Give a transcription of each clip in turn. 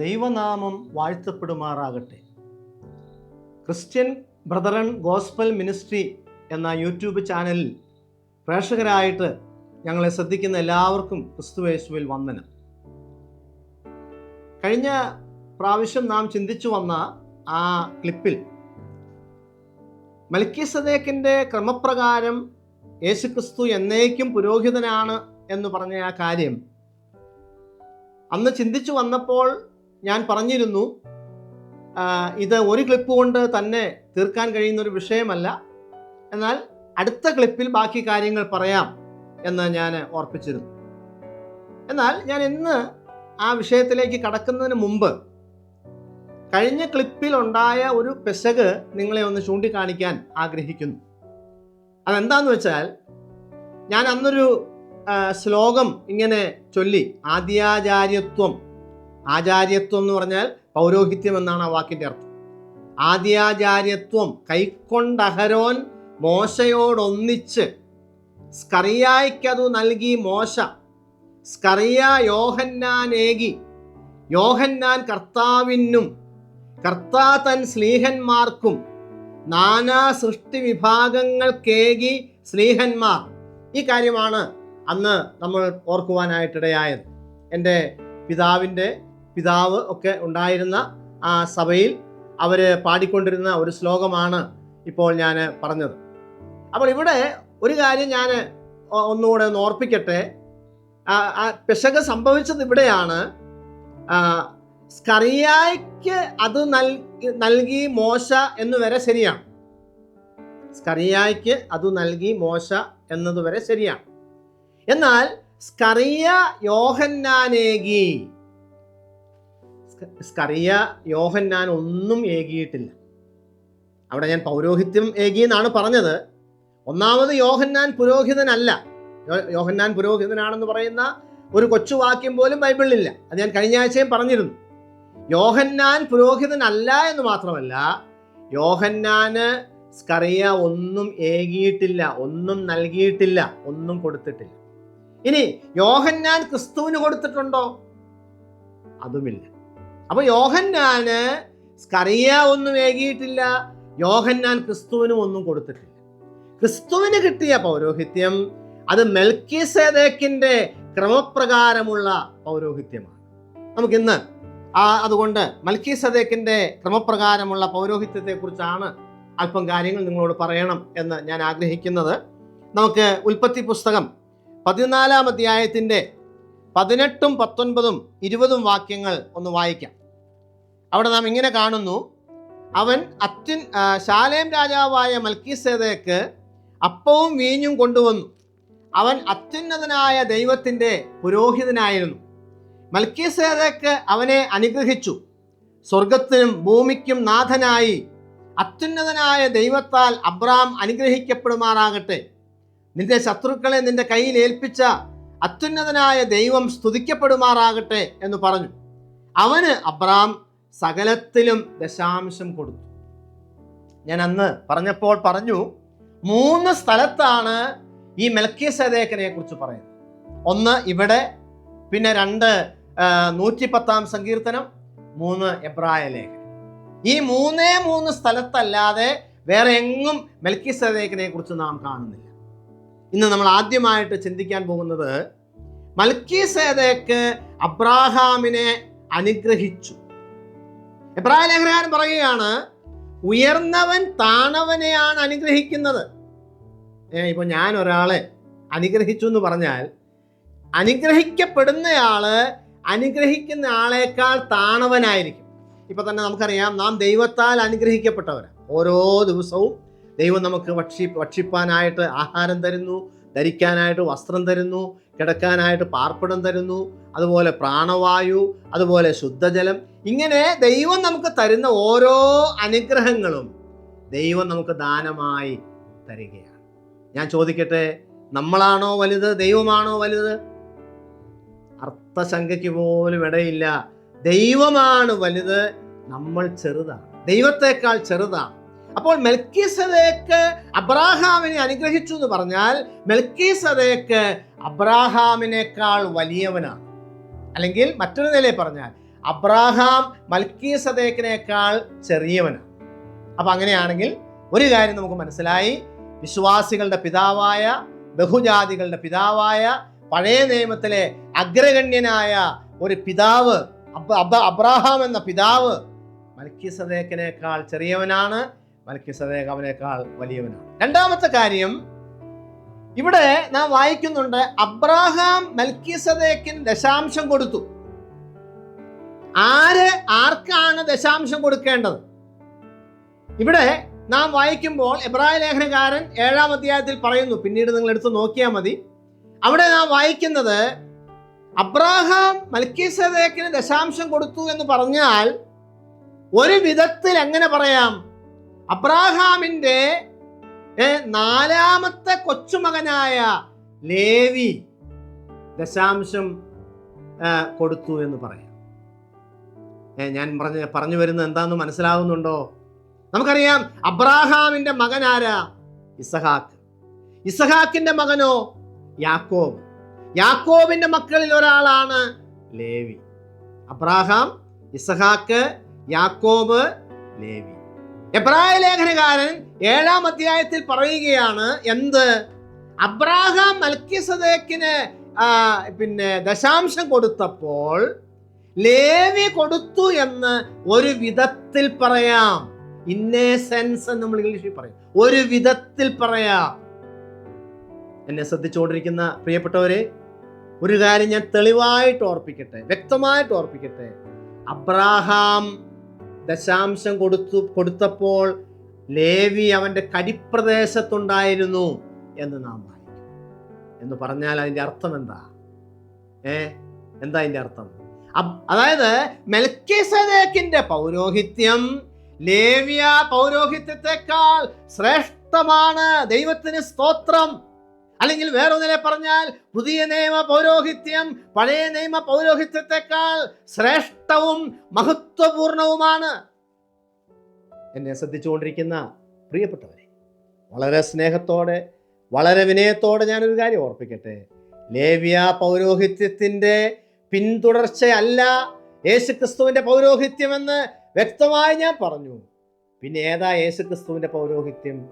ദൈവനാമം വാഴ്ത്തപ്പെടുമാറാകട്ടെ. Christian brethren gospel ministry എന്ന യൂട്യൂബ് ചാനലിൽ പ്രേക്ഷകരായിട്ട് ഞങ്ങളെ ശ്രദ്ധിക്കുന്ന എല്ലാവർക്കും ക്രിസ്തുവേശുവിൽ വന്ദനം. കഴിഞ്ഞ പ്രാവശ്യം നാം ചിന്തിച്ചു വന്ന ആ ക്ലിപ്പിൽ മൽക്കിസദേക്കിന്റെ ക്രമപ്രകാരം യേശുക്രിസ്തു എന്നേക്കും പുരോഹിതനാണ് എന്ന് പറഞ്ഞ ആ കാര്യം അന്ന് ചിന്തിച്ചു വന്നപ്പോൾ ഞാൻ പറഞ്ഞിരുന്നു ഇത് ഒരു ക്ലിപ്പ് കൊണ്ട് തന്നെ തീർക്കാൻ കഴിയുന്ന ഒരു വിഷയമല്ല. എന്നാൽ അടുത്ത ക്ലിപ്പിൽ ബാക്കി കാര്യങ്ങൾ പറയാം എന്ന് ഞാൻ ഓർപ്പിച്ചിരുന്നു. എന്നാൽ ഞാൻ ഇന്ന് ആ വിഷയത്തിലേക്ക് കടക്കുന്നതിന് മുമ്പ് കഴിഞ്ഞ ക്ലിപ്പിൽ ഉണ്ടായ ഒരു പെശക് നിങ്ങളെ ഒന്ന് ചൂണ്ടിക്കാണിക്കാൻ ആഗ്രഹിക്കുന്നു. അതെന്താന്ന് വെച്ചാൽ ഞാൻ അന്നൊരു ശ്ലോകം ഇങ്ങനെ ചൊല്ലി ആദ്യാചാര്യത്വം ആചാര്യത്വം എന്ന് പറഞ്ഞാൽ പൗരോഹിത്യം എന്നാണ് ആ വാക്കിന്റെ അർത്ഥം. ആദ്യാചാര്യത്വം കൈക്കൊണ്ടഹരോൻ മോശയോടൊന്നിച്ച്. സ്കറിയായ്ക്കതു നൽകി മോശ. സ്കറിയ യോഹന്നാനേകി. യോഹന്നാൻ കർത്താവിനും കർത്താ തൻ സ്ലീഹന്മാർക്കും നാനാ സൃഷ്ടി വിഭാഗങ്ങൾക്കേകി സ്ലീഹന്മാർ. ഈ കാര്യമാണ് അന്ന് നമ്മൾ ഓർക്കുവാനായിട്ടിടയായത്. എന്റെ പിതാവിന്റെ പിതാവ് ഒക്കെ ഉണ്ടായിരുന്ന ആ സഭയിൽ അവർ പാടിക്കൊണ്ടിരുന്ന ഒരു ശ്ലോകമാണ് ഇപ്പോൾ ഞാൻ പറഞ്ഞത്. അപ്പോൾ ഇവിടെ ഒരു കാര്യം ഞാൻ ഒന്നുകൂടെ ഒന്ന് ഓർപ്പിക്കട്ടെ. ആ ആ സംഭവിച്ചത് ഇവിടെയാണ്. സ്കറിയായിക്ക് അത് നൽ നൽകി മോശ എന്ന് വരെ ശരിയാണ്. സ്കറിയായ്ക്ക് അത് നൽകി മോശ എന്നതുവരെ ശരിയാണ്. എന്നാൽ സ്കറിയ യോഹന്നാനേകി സ്കറിയ യോഹന്നാൻ ഒന്നും ഏകിയിട്ടില്ല. അവിടെ ഞാൻ പൗരോഹിത്യം ഏകി എന്നാണ് പറഞ്ഞത്. ഒന്നാമത് യോഹന്നാൻ പുരോഹിതനല്ല. യോഹന്നാൻ പുരോഹിതനാണെന്ന് പറയുന്ന ഒരു കൊച്ചു വാക്യം പോലും ബൈബിളിലില്ല. അത് ഞാൻ കഴിഞ്ഞ ആഴ്ചയും പറഞ്ഞിരുന്നു. യോഹന്നാൻ പുരോഹിതനല്ല എന്ന് മാത്രമല്ല യോഹന്നാന് സ്കറിയ ഒന്നും ഏകിയിട്ടില്ല ഒന്നും നൽകിയിട്ടില്ല ഒന്നും കൊടുത്തിട്ടില്ല. ഇനി യോഹന്നാൻ ക്രിസ്തുവിന് കൊടുത്തിട്ടുണ്ടോ? അതുമില്ല. അപ്പൊ യോഹന്നാന് സ്കറിയ ഒന്നും ഏകിയിട്ടില്ല യോഹന്നാൻ ക്രിസ്തുവിനും ഒന്നും കൊടുത്തിട്ടില്ല. ക്രിസ്തുവിന് കിട്ടിയ പൗരോഹിത്യം അത് മെൽക്കിസേദേക്കിന്റെ ക്രമപ്രകാരമുള്ള പൗരോഹിത്യമാണ്. നമുക്കിന്ന് ആ അതുകൊണ്ട് മൽക്കി സദേക്കിന്റെ ക്രമപ്രകാരമുള്ള പൗരോഹിത്യത്തെ കുറിച്ചാണ് അല്പം കാര്യങ്ങൾ നിങ്ങളോട് പറയണം എന്ന് ഞാൻ ആഗ്രഹിക്കുന്നത്. നമുക്ക് ഉൽപ്പത്തി പുസ്തകം പതിനാലാം അധ്യായത്തിന്റെ പതിനെട്ടും പത്തൊൻപതും ഇരുപതും വാക്യങ്ങൾ ഒന്ന് വായിക്കാം. അവിടെ നാം ഇങ്ങനെ കാണുന്നു. അവൻ അത്യുൻ ശാലേം രാജാവായ മൽക്കീസേതയ്ക്ക് അപ്പവും വീഞ്ഞും കൊണ്ടുവന്നു. അവൻ അത്യുന്നതനായ ദൈവത്തിന്റെ പുരോഹിതനായിരുന്നു. മൽക്കീസേതയ്ക്ക് അവനെ അനുഗ്രഹിച്ചു. സ്വർഗത്തിനും ഭൂമിക്കും നാഥനായി അത്യുന്നതനായ ദൈവത്താൽ അബ്രാം അനുഗ്രഹിക്കപ്പെടുമാറാകട്ടെ. നിന്റെ ശത്രുക്കളെ നിന്റെ കയ്യിൽ ഏൽപ്പിച്ച അത്യുന്നതനായ ദൈവം സ്തുതിക്കപ്പെടുമാറാകട്ടെ എന്ന് പറഞ്ഞു. അവന് അബ്രാം സകലത്തിലും ദശാംശം കൊടുത്തു. ഞാൻ അന്ന് പറഞ്ഞപ്പോൾ പറഞ്ഞു മൂന്ന് സ്ഥലത്താണ് ഈ മെൽക്കിയ സദേക്കനെ കുറിച്ച് പറയുന്നത്. ഒന്ന് ഇവിടെ പിന്നെ രണ്ട് നൂറ്റി പത്താം സങ്കീർത്തനം മൂന്ന് എബ്രായ ലേഖനം. ഈ മൂന്നേ മൂന്ന് സ്ഥലത്തല്ലാതെ വേറെ എങ്ങും മെൽക്കി സദേക്കിനെ കുറിച്ച് നാം കാണുന്നില്ല. ഇന്ന് നമ്മൾ ആദ്യമായിട്ട് ചിന്തിക്കാൻ പോകുന്നത് മൽക്കി സേതയ്ക്ക് അബ്രാഹാമിനെ അനുഗ്രഹിച്ചു. എബ്രാഹിം ലേഖനകാരൻ പറയുകയാണ് ഉയർന്നവൻ താണവനെയാണ് അനുഗ്രഹിക്കുന്നത്. ഇപ്പൊ ഞാൻ ഒരാളെ അനുഗ്രഹിച്ചു എന്ന് പറഞ്ഞാൽ അനുഗ്രഹിക്കപ്പെടുന്നയാൾ അനുഗ്രഹിക്കുന്ന ആളേക്കാൾ താണവനായിരിക്കും. ഇപ്പൊ തന്നെ നമുക്കറിയാം നാം ദൈവത്താൽ അനുഗ്രഹിക്കപ്പെട്ടവരാണ്. ഓരോ ദിവസവും ദൈവം നമുക്ക് ഭക്ഷി ഭക്ഷിപ്പാനായിട്ട് ആഹാരം തരുന്നു ധരിക്കാനായിട്ട് വസ്ത്രം തരുന്നു കിടക്കാനായിട്ട് പാർപ്പിടം തരുന്നു അതുപോലെ പ്രാണവായു അതുപോലെ ശുദ്ധജലം. ഇങ്ങനെ ദൈവം നമുക്ക് തരുന്ന ഓരോ അനുഗ്രഹങ്ങളും ദൈവം നമുക്ക് ദാനമായി തരികയാണ്. ഞാൻ ചോദിക്കട്ടെ നമ്മളാണോ വലുത് ദൈവമാണോ വലുത്? അർത്ഥശങ്കയ്ക്ക് പോലും ഇടയില്ല. ദൈവമാണ് വലുത് നമ്മൾ ചെറുതാണ്. ദൈവത്തെക്കാൾ ചെറുതാണ്. അപ്പോൾ മെൽക്കീസദേക്ക് അബ്രാഹാമിനെ അനുഗ്രഹിച്ചു എന്ന് പറഞ്ഞാൽ മെൽക്കീസദേക്ക് അബ്രാഹാമിനേക്കാൾ വലിയവനാണ്. അല്ലെങ്കിൽ മറ്റൊരു നിലയിൽ പറഞ്ഞാൽ അബ്രാഹാം മൽക്കീസദേക്കിനേക്കാൾ ചെറിയവനാണ്. അപ്പം അങ്ങനെയാണെങ്കിൽ ഒരു കാര്യം നമുക്ക് മനസ്സിലായി. വിശ്വാസികളുടെ പിതാവായ ബഹുജാതികളുടെ പിതാവായ പഴയ നിയമത്തിലെ അഗ്രഗണ്യനായ ഒരു പിതാവ് അബ- അബ- അബ്രാഹാം എന്ന പിതാവ് മൽക്കീസദേക്കിനേക്കാൾ ചെറിയവനാണ്. മൽക്കിസദേക്ക് അവനേക്കാൾ വലിയവനാണ്. രണ്ടാമത്തെ കാര്യം ഇവിടെ നാം വായിക്കുന്നുണ്ട് അബ്രാഹാം മൽക്കിസദേക്കിന് ദശാംശം കൊടുത്തു. ആര് ആർക്കാണ് ദശാംശം കൊടുക്കേണ്ടത്? ഇവിടെ നാം വായിക്കുമ്പോൾ എബ്രാഹിം ലേഖനകാരൻ ഏഴാം അധ്യായത്തിൽ പറയുന്നു പിന്നീട് നിങ്ങൾ എടുത്ത് നോക്കിയാൽ മതി. അവിടെ നാം വായിക്കുന്നത് അബ്രാഹാം മൽക്കീസദേക്കിന് ദശാംശം കൊടുത്തു എന്ന് പറഞ്ഞാൽ ഒരു വിധത്തിൽ എങ്ങനെ പറയാം? അബ്രാഹാമിന്റെ നാലാമത്തെ കൊച്ചുമകനായ ലേവി ദശാംശം കൊടുത്തു എന്ന് പറയാം. ഞാൻ പറഞ്ഞ പറഞ്ഞു വരുന്നത് എന്താന്ന് മനസ്സിലാവുന്നുണ്ടോ? നമുക്കറിയാം അബ്രാഹാമിന്റെ മകൻ ആരാ ഇസഹാക്ക്. ഇസഹാക്കിന്റെ മകനോ യാക്കോബ്. യാക്കോബിന്റെ മക്കളിൽ ഒരാളാണ് ലേവി. അബ്രാഹാം ഇസഹാക്ക് യാക്കോബ് ലേവി. എബ്രായ ലേഖനകാരൻ ഏഴാം അധ്യായത്തിൽ പറയുകയാണ് എന്ത്? അബ്രാഹാം മൽക്കിസദേക്കിന് പിന്നെ ദശാംശം കൊടുത്തപ്പോൾ ലേവി കൊടുത്തു എന്ന് ഒരു വിധത്തിൽ പറയാം. ഇന്നേ സെൻസ് എന്ന് നമ്മൾ ഇംഗ്ലീഷിൽ പറയും. ഒരു വിധത്തിൽ പറയാം. എന്നെ ശ്രദ്ധിച്ചുകൊണ്ടിരിക്കുന്ന പ്രിയപ്പെട്ടവരെ ഒരു കാര്യം ഞാൻ തെളിവായിട്ട് ഓർപ്പിക്കട്ടെ വ്യക്തമായിട്ട് ഓർപ്പിക്കട്ടെ. അബ്രാഹാം ദശാംശം കൊടുത്തു കൊടുത്തപ്പോൾ ലേവി അവന്റെ കരിപ്രദേശത്തുണ്ടായിരുന്നു എന്ന് നാം വായിക്കും. എന്ന് പറഞ്ഞാൽ അതിന്റെ അർത്ഥം എന്താ? ഏ? എന്താ അതിന്റെ അർത്ഥം? അതായത് മെൽക്കിസദേക്കിന്റെ പൗരോഹിത്യം ലേവ്യ പൗരോഹിത്യത്തെക്കാൾ ശ്രേഷ്ഠമാണ് ദൈവത്തിന് സ്തോത്രം. അല്ലെങ്കിൽ വേറൊന്നിനെ പറഞ്ഞാൽ പുതിയ നിയമ പൗരോഹിത്യം പഴയ നിയമ പൗരോഹിത്യത്തെക്കാൾ ശ്രേഷ്ഠവും മഹത്വപൂർണവുമാണ്. എന്നെ ശ്രദ്ധിച്ചുകൊണ്ടിരിക്കുന്ന പ്രിയപ്പെട്ടവരെ വളരെ സ്നേഹത്തോടെ വളരെ വിനയത്തോടെ ഞാനൊരു കാര്യം ഓർപ്പിക്കട്ടെ. ലേവ്യ പൗരോഹിത്യത്തിന്റെ പിന്തുടർച്ചയല്ല യേശുക്രിസ്തുവിന്റെ പൗരോഹിത്യമെന്ന് വ്യക്തമായി ഞാൻ പറഞ്ഞു. പിന്നെ ഏതാ യേശുക്രിസ്തുവിന്റെ പൗരോഹിത്യം?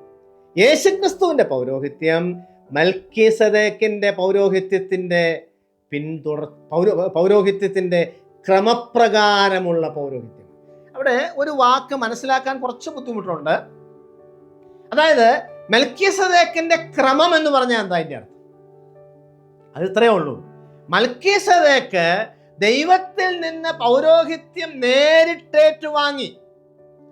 യേശുക്രിസ്തുവിന്റെ പൗരോഹിത്യം മൽക്കീസദേക്കിന്റെ പൗരോഹിത്യത്തിന്റെ പിന്തുടർ പൗരോ പൗരോഹിത്യത്തിന്റെ ക്രമപ്രകാരമുള്ള പൗരോഹിത്യം. അവിടെ ഒരു വാക്ക് മനസ്സിലാക്കാൻ കുറച്ച് ബുദ്ധിമുട്ടുണ്ട്. അതായത് മൽക്കീസദേക്കിന്റെ ക്രമം എന്ന് പറഞ്ഞാൽ എന്താ അതിന്റെ അർത്ഥം? അത് ഇത്രയേ ഉള്ളൂ. മൽക്കീസദേക്ക് ദൈവത്തിൽ നിന്ന് പൗരോഹിത്യം നേരിട്ടേറ്റുവാങ്ങി.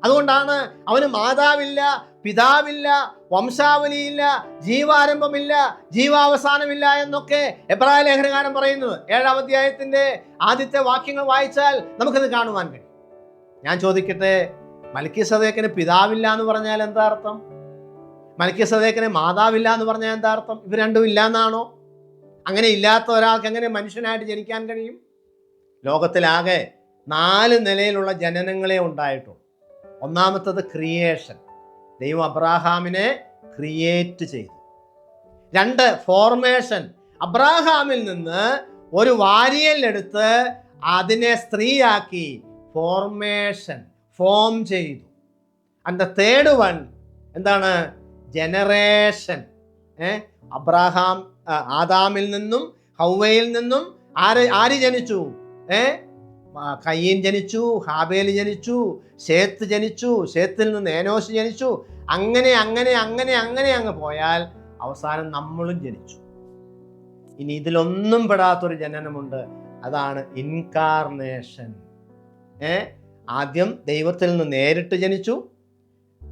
അതുകൊണ്ടാണ് അവന് മാതാവില്ല പിതാവില്ല വംശാവലിയില്ല ജീവാരംഭമില്ല ജീവാവസാനമില്ല എന്നൊക്കെ എബ്രായ ലേഖനകാരം പറയുന്നത്. ഏഴാം അധ്യായത്തിന്റെ ആദ്യത്തെ വാക്യങ്ങൾ വായിച്ചാൽ നമുക്കത് കാണുവാൻ കഴിയും. ഞാൻ ചോദിക്കട്ടെ മലക്കി സദേക്കന് പിതാവില്ല എന്ന് പറഞ്ഞാൽ എന്താ അർത്ഥം? മലക്കി സദേക്കന് മാതാവില്ല എന്ന് പറഞ്ഞാൽ എന്താ അർത്ഥം? ഇവ രണ്ടും ഇല്ല എന്നാണോ അങ്ങനെ ഇല്ലാത്ത ഒരാൾക്ക് എങ്ങനെ മനുഷ്യനായിട്ട് ജനിക്കാൻ കഴിയും? ലോകത്തിലാകെ നാല് നിലയിലുള്ള ജനനങ്ങളെ ഉണ്ടായിട്ടുള്ളൂ. ഒന്നാമത്തത് ക്രിയേഷൻ. ദൈവം അബ്രാഹാമിനെ ക്രിയേറ്റ് ചെയ്തു. രണ്ട് ഫോർമേഷൻ അബ്രാഹാമിൽ നിന്ന് ഒരു വാരിയലെടുത്ത് അതിനെ സ്ത്രീയാക്കി ഫോർമേഷൻ ഫോം ചെയ്തു. ആൻഡ് ദ തേർഡ് വൺ എന്താണ്? ജനറേഷൻ ഏ? അബ്രാഹാം ആദാമിൽ നിന്നും ഹൗവയിൽ നിന്നും ആര് ആര് ജനിച്ചു? ഏ? കയ്യൻ ജനിച്ചു ഹാബേൽ ജനിച്ചു ഷേത്ത് ജനിച്ചു ഷേത്തിൽ നിന്ന് ഏനോസ് ജനിച്ചു അങ്ങനെ അങ്ങനെ അങ്ങനെ അങ്ങനെ അങ്ങ് പോയാൽ അവസാനം നമ്മളും ജനിച്ചു. ഇനി ഇതിലൊന്നും പെടാത്തൊരു ജനനമുണ്ട്. അതാണ് ഇൻകാർണേഷൻ ഏ? ആദ്യം ദൈവത്തിൽ നിന്ന് നേരിട്ട് ജനിച്ചു.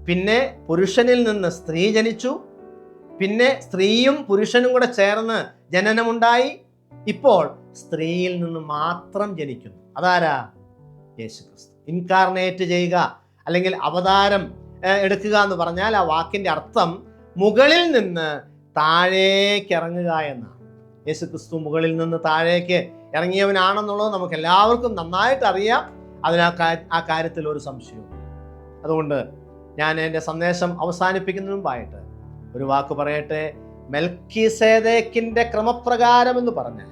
പിന്നെ പുരുഷനിൽ നിന്ന് സ്ത്രീ ജനിച്ചു. പിന്നെ സ്ത്രീയും പുരുഷനും കൂടെ ചേർന്ന് ജനനമുണ്ടായി. ഇപ്പോൾ സ്ത്രീയിൽ നിന്ന് മാത്രം ജനിക്കുന്നു. അതാരാ? യേശുക്രിസ്തു. ഇൻകാർണേറ്റ് ചെയ്യുക. അല്ലെങ്കിൽ അവതാരം എടുക്കുക എന്ന് പറഞ്ഞാൽ ആ വാക്കിന്റെ അർത്ഥം മുകളിൽ നിന്ന് താഴേക്ക് ഇറങ്ങുക എന്നാണ്. യേശു ക്രിസ്തു മുകളിൽ നിന്ന് താഴേക്ക് ഇറങ്ങിയവനാണെന്നുള്ളത് നമുക്ക് എല്ലാവർക്കും നന്നായിട്ട് അറിയാം. അതിന് ആ കാര്യത്തിൽ ഒരു സംശയവും അതുകൊണ്ട് ഞാൻ എന്റെ സന്ദേശം അവസാനിപ്പിക്കുന്നതിന് മുമ്പായിട്ട് ഒരു വാക്ക് പറയട്ടെ. മെൽക്കി സേതേക്കിന്റെ ക്രമപ്രകാരം എന്ന് പറഞ്ഞാൽ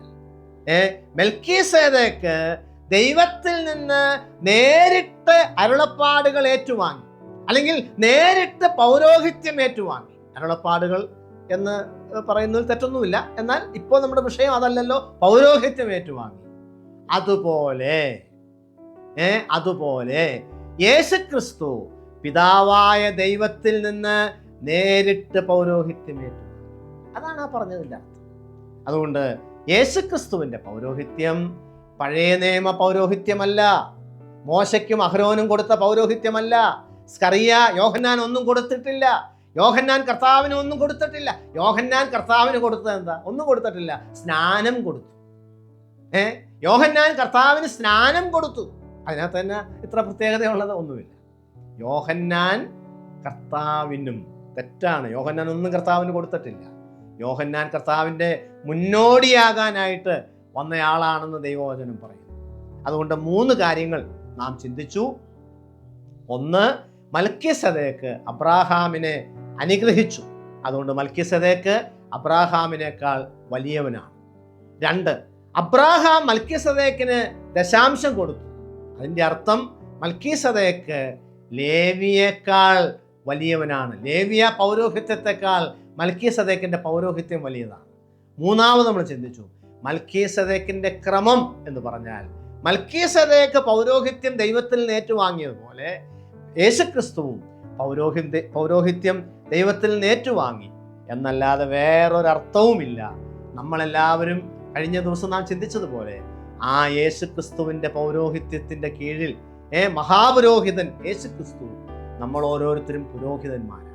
ഏ മെൽക്കി സേതേക്ക് ദൈവത്തിൽ നിന്ന് നേരിട്ട് അരുളപ്പാടുകൾ ഏറ്റുവാങ്ങി. അല്ലെങ്കിൽ നേരിട്ട് പൗരോഹിത്യം ഏറ്റുവാങ്ങി അരുളപ്പാടുകൾ എന്ന് പറയുന്നതിൽ തെറ്റൊന്നുമില്ല. എന്നാൽ ഇപ്പോൾ നമ്മുടെ വിഷയം അതല്ലല്ലോ പൗരോഹിത്യം ഏറ്റുവാങ്ങി. അതുപോലെ ഏ അതുപോലെ യേശുക്രിസ്തു പിതാവായ ദൈവത്തിൽ നിന്ന് നേരിട്ട് പൗരോഹിത്യം ഏറ്റുവാങ്ങി. അതാണ് ആ പറഞ്ഞതിന്റെ അർത്ഥം. അതുകൊണ്ട് യേശുക്രിസ്തുവിന്റെ പൗരോഹിത്യം പഴയ നിയമ പൗരോഹിത്യമല്ല. മോശയ്ക്കും അഹ്രോനും കൊടുത്ത പൗരോഹിത്യമല്ല. സ്കറിയ യോഹന്നാൻ ഒന്നും കൊടുത്തിട്ടില്ല. യോഹന്നാൻ കർത്താവിന് ഒന്നും കൊടുത്തിട്ടില്ല. യോഹന്നാൻ കർത്താവിന് കൊടുത്തത് എന്താ? ഒന്നും കൊടുത്തിട്ടില്ല. സ്നാനം കൊടുത്തു. ഏ? യോഹന്നാൻ കർത്താവിന് സ്നാനം കൊടുത്തു. അതിനകത്ത് തന്നെ ഇത്ര പ്രത്യേകതയുള്ളത് ഒന്നുമില്ല. യോഹന്നാൻ കർത്താവിനും തെറ്റാണ്. യോഹന്നാൻ ഒന്നും കർത്താവിന് കൊടുത്തിട്ടില്ല. യോഹന്നാൻ കർത്താവിന്റെ മുന്നോടിയാകാനായിട്ട് വന്നയാളാണെന്ന് ദൈവവചനം പറയുന്നു. അതുകൊണ്ട് മൂന്ന് കാര്യങ്ങൾ നാം ചിന്തിച്ചു. ഒന്ന് മൽക്കിസദേക്ക് അബ്രാഹാമിനെ അനുഗ്രഹിച്ചു. അതുകൊണ്ട് മൽക്കിസദേക്ക് അബ്രാഹാമിനേക്കാൾ വലിയവനാണ്. രണ്ട് അബ്രാഹാം മൽക്കിസദേക്കിന് ദശാംശം കൊടുത്തു. അതിന്റെ അർത്ഥം മൽക്കിസദേക്ക് ലേവിയേക്കാൾ വലിയവനാണ്. ലേവിയ പൗരോഹിത്യത്തെക്കാൾ മൽക്കീസദേക്കിന്റെ പൗരോഹിത്യം വലിയതാണ്. മൂന്നാമത് നമ്മൾ ചിന്തിച്ചു മൽക്കീസദേക്കിന്റെ ക്രമം എന്ന് പറഞ്ഞാൽ മൽക്കീസദേക്ക് പൗരോഹിത്യം ദൈവത്തിൽ നിന്ന് ഏറ്റുവാങ്ങിയതുപോലെ യേശുക്രിസ്തുവും പൗരോഹിത്യ പൗരോഹിത്യം ദൈവത്തിൽ നേറ്റുവാങ്ങി എന്നല്ലാതെ വേറൊരർത്ഥവുമില്ല. നമ്മളെല്ലാവരും കഴിഞ്ഞ ദിവസം നാം ചിന്തിച്ചതുപോലെ ആ യേശുക്രിസ്തുവിന്റെ പൗരോഹിത്യത്തിന്റെ കീഴിൽ ഏ മഹാപുരോഹിതൻ യേശുക്രിസ്തു നമ്മൾ ഓരോരുത്തരും പുരോഹിതന്മാരാണ്.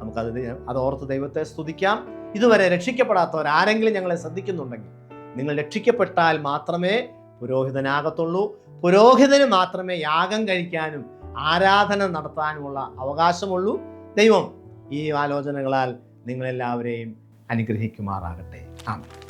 നമുക്കത് അത് ഓർത്ത് ദൈവത്തെ സ്തുതിക്കാം. ഇതുവരെ രക്ഷിക്കപ്പെടാത്തവർ ആരെങ്കിലും ഞങ്ങളെ ശ്രദ്ധിക്കുന്നുണ്ടെങ്കിൽ നിങ്ങൾ രക്ഷിക്കപ്പെട്ടാൽ മാത്രമേ പുരോഹിതനാകത്തുള്ളൂ. പുരോഹിതന് മാത്രമേ യാഗം കഴിക്കാനും ആരാധന നടത്താനുമുള്ള അവകാശമുള്ളൂ. ദൈവം ഈ ആലോചനകളാൽ നിങ്ങളെല്ലാവരെയും അനുഗ്രഹിക്കുമാറാകട്ടെ. ആമേൻ.